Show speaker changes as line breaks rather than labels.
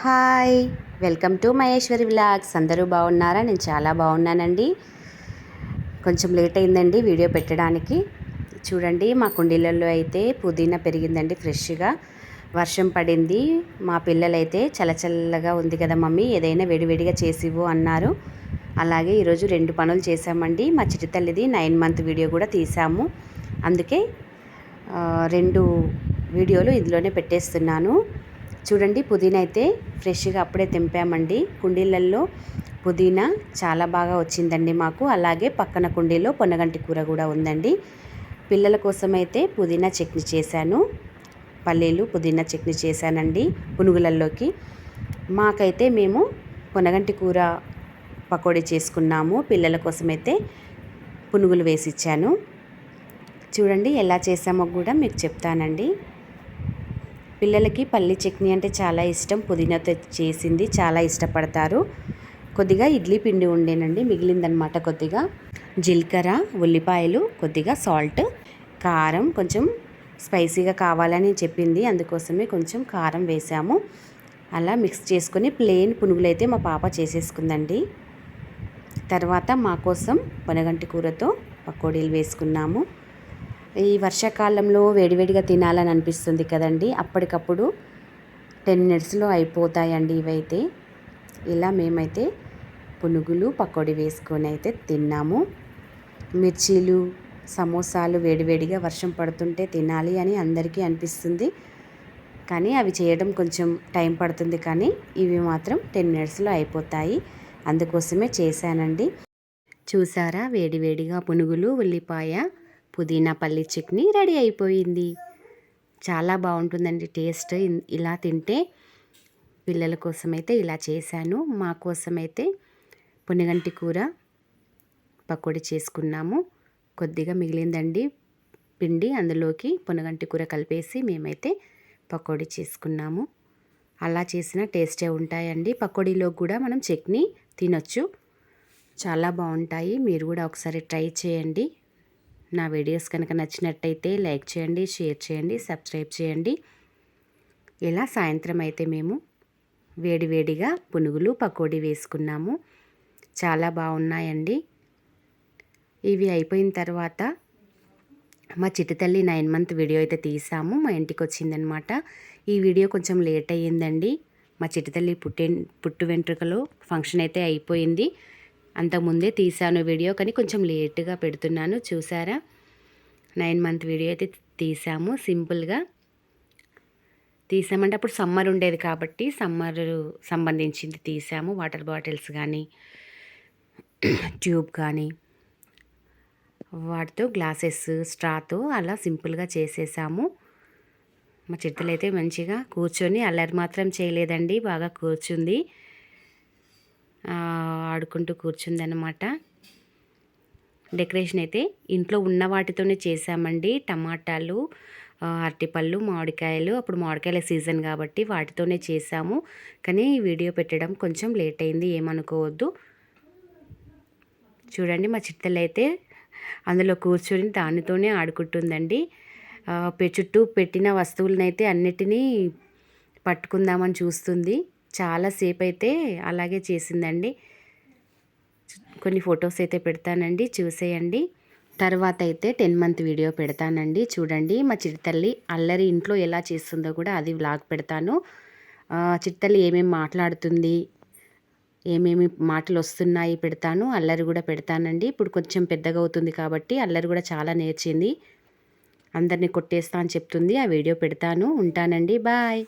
Hi welcome to Maheshwari vlogs. అందరూ బాగున్నారా? నేను చాలా బాగున్నానండి. కొంచెం లేట్ అయిందండి వీడియో పెట్టడానికి. చూడండి మా కుండీలలో అయితే పుదీనా పెరిగిందండి ఫ్రెష్గా. వర్షం పడింది. మా పిల్లలైతే చల్లచల్లగా ఉంది కదా మమ్మీ ఏదైనా వేడివేడిగా చేసివ్వు అన్నారు. అలాగే ఈరోజు రెండు పనులు చేశామండి. మా చిటితల్లిది నైన్ మంత్ వీడియో కూడా తీసాము అందుకే రెండు వీడియోలు ఇందులోనే పెట్టేస్తున్నాను. చూడండి పుదీనా అయితే ఫ్రెష్గా అప్పుడే తెంపామండి. కుండీలల్లో పుదీనా చాలా బాగా వచ్చిందండి మాకు. అలాగే పక్కన కుండీలో పొన్నగంటి కూర కూడా ఉందండి. పిల్లల కోసం అయితే పుదీనా చట్నీ చేశాను. పల్లీలు పుదీనా చట్నీ చేశానండి పునుగులల్లోకి. మాకైతే మేము పొనగంటి కూర పకోడీ చేసుకున్నాము. పిల్లల కోసమైతే పునుగులు వేసి ఇచ్చాను చూడండి ఎలా చేసామో కూడా మీకు చెప్తానండి. పిల్లలకి పల్లి చట్నీ అంటే చాలా ఇష్టం. పుదీనాతో చేసింది చాలా ఇష్టపడతారు. కొద్దిగా ఇడ్లీ పిండి ఉండేనండి మిగిలిందనమాట కొద్దిగా. జీలకర్ర ఉల్లిపాయలు కొద్దిగా సాల్ట్ కారం కొంచెం స్పైసీగా కావాలని చెప్పింది. అందుకోసమే కొంచెం కారం వేసాము. అలా మిక్స్ చేసుకొని ప్లెయిన్ పునుగులు అయితే మా పాప చేసేసుకుందండి. తర్వాత మా కోసం పొనగంటి కూరతో పకోడీలు వేసుకున్నాము. ఈ వర్షాకాలంలో వేడివేడిగా తినాలని అనిపిస్తుంది కదండి. అప్పటికప్పుడు టెన్ మినిట్స్లో అయిపోతాయండి ఇవైతే. ఇలా మేమైతే పునుగులు పకోడీ వేసుకొని అయితే తిన్నాము. మిర్చీలు సమోసాలు వేడివేడిగా వర్షం పడుతుంటే తినాలి అని అందరికీ అనిపిస్తుంది. కానీ అవి చేయడం కొంచెం టైం పడుతుంది కానీ ఇవి మాత్రం టెన్ మినిట్స్లో అయిపోతాయి. అందుకోసమే చేశానండి. చూసారా? వేడివేడిగా పునుగులు ఉల్లిపాయ పుదీనా పల్లి చట్నీ రెడీ అయిపోయింది. చాలా బాగుంటుందండి టేస్ట్. ఇలా తింటే పిల్లల కోసమైతే ఇలా చేశాను. మా కోసమైతే పునగంటి కూర పకోడీ చేసుకున్నాము. కొద్దిగా మిగిలిందండి పిండి. అందులోకి పునగంటి కూర కలిపేసి మేమైతే పకోడీ చేసుకున్నాము. అలా చేసిన టేస్టే ఉంటాయండి. పకోడీలో కూడా మనం చట్నీ తినొచ్చు. చాలా బాగుంటాయి. మీరు కూడా ఒకసారి ట్రై చేయండి. నా వీడియోస్ కనుక నచ్చినట్టయితే లైక్ చేయండి షేర్ చేయండి సబ్స్క్రైబ్ చేయండి. ఇలా సాయంత్రం అయితే మేము వేడివేడిగా పునుగులు పకోడీ వేసుకున్నాము. చాలా బాగున్నాయండి. ఇవి అయిపోయిన తర్వాత మా చిట్టుతల్లి నైన్ మంత్ వీడియో అయితే తీసాము. మా ఇంటికి వచ్చిందనమాట. ఈ వీడియో కొంచెం లేట్ అయ్యిందండి. మా చిట్టుతల్లి పుట్టి పుట్టు వెంట్రుకలో ఫంక్షన్ అయితే అయిపోయింది. అంతకుముందే తీసాను వీడియో కానీ కొంచెం లేట్గా పెడుతున్నాను. చూసారా? నైన్ మంత్ వీడియో అయితే తీసాము సింపుల్గా. తీసామంటే అప్పుడు సమ్మర్ ఉండేది కాబట్టి సమ్మర్ సంబంధించింది తీసాము. వాటర్ బాటిల్స్ కానీ ట్యూబ్ కానీ వాటితో గ్లాసెస్ స్ట్రాతో అలా సింపుల్గా చేసేసాము. మా చిట్టలు మంచిగా కూర్చొని అల్లరి మాత్రం చేయలేదండి బాగా కూర్చుంది. ఆడుకుంటూ కూర్చుందనమాట డెకరేషన్ అయితే ఇంట్లో ఉన్న వాటితోనే చేసామండి టమాటాలు అరటిపళ్ళు మామిడికాయలు. అప్పుడు మామిడికాయల సీజన్ కాబట్టి వాటితోనే చేసాము కానీ వీడియో పెట్టడం కొంచెం లేట్ అయింది ఏమనుకోవద్దు. చూడండి మా చిట్టలు అయితే అందులో కూర్చొని దానితోనే ఆడుకుంటుందండి. చుట్టూ పెట్టిన వస్తువులనైతే అన్నిటినీ పట్టుకుందామని చూస్తుంది. చాలాసేపు అయితే అలాగే చేసిందండి. కొన్ని ఫొటోస్ అయితే పెడతానండి చూసేయండి. తర్వాత అయితే టెన్ మంత్ వీడియో పెడతానండి. చూడండి మా చిరుతల్లి అల్లరి ఇంట్లో ఎలా చేస్తుందో కూడా అది వ్లాగ్ పెడతాను. చిట్టల్లి ఏమేమి మాట్లాడుతుంది ఏమేమి మాటలు వస్తున్నాయి పెడతాను అల్లరి కూడా పెడతానండి. ఇప్పుడు కొంచెం పెద్దగా అవుతుంది కాబట్టి అల్లరి కూడా చాలా నేర్చింది. అందరినీ కొట్టేస్తా అని చెప్తుంది ఆ వీడియో పెడతాను. ఉంటానండి బాయ్.